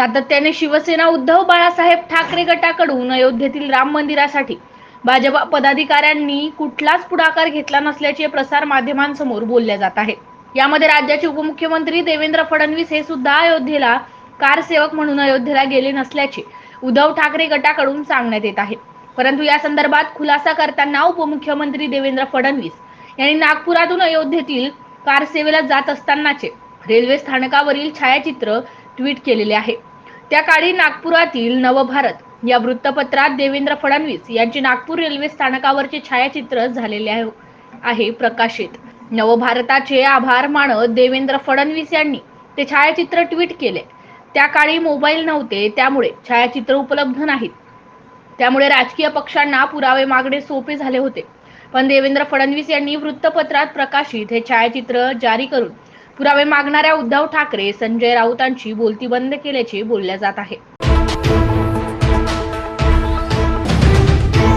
सातत्याने शिवसेना उद्धव बाळासाहेब ठाकरे गटाकडून अयोध्येतील राम मंदिरासाठी भाजपा पदाधिकाऱ्यांनी कुठलाच पुढाकार घेतला नसल्याचे प्रसार माध्यमांसमोर बोलले जात आहे. यामध्ये राज्याचे उपमुख्यमंत्री देवेंद्र फडणवीस हे सुद्धा अयोध्येला कारसेवक म्हणून अयोध्येला गेले नसल्याचे उद्धव ठाकरे गटाकडून सांगण्यात येत आहे. परंतु या संदर्भात खुलासा करताना उपमुख्यमंत्री देवेंद्र फडणवीस यांनी नागपुरातून अयोध्येतील कारसेवेला जात असतानाचे रेल्वे स्थानकावरील छायाचित्र ट्विट केलेले आहे. त्या काळी नागपुरातील नवभारत या वृत्तपत्रात देवेंद्र फडणवीस यांचे नागपूर रेल्वे स्थानकावरचे छायाचित्र झालेले आहे आहे प्रकाशित. नवभारताचे आभार मानत देवेंद्र फडणवीस यांनी ते छायाचित्र ट्विट केले. त्या काळी मोबाईल नव्हते त्यामुळे छायाचित्र उपलब्ध नाहीत. त्यामुळे राजकीय पक्षांना पुरावे मागणे सोपे झाले होते. पण देवेंद्र फडणवीस यांनी वृत्तपत्रात प्रकाशित हे छायाचित्र जारी करून पुरावे मागणाऱ्या उद्धव ठाकरे संजय राऊतांची बोलती बंद केल्याचे बोलल्या जात आहे.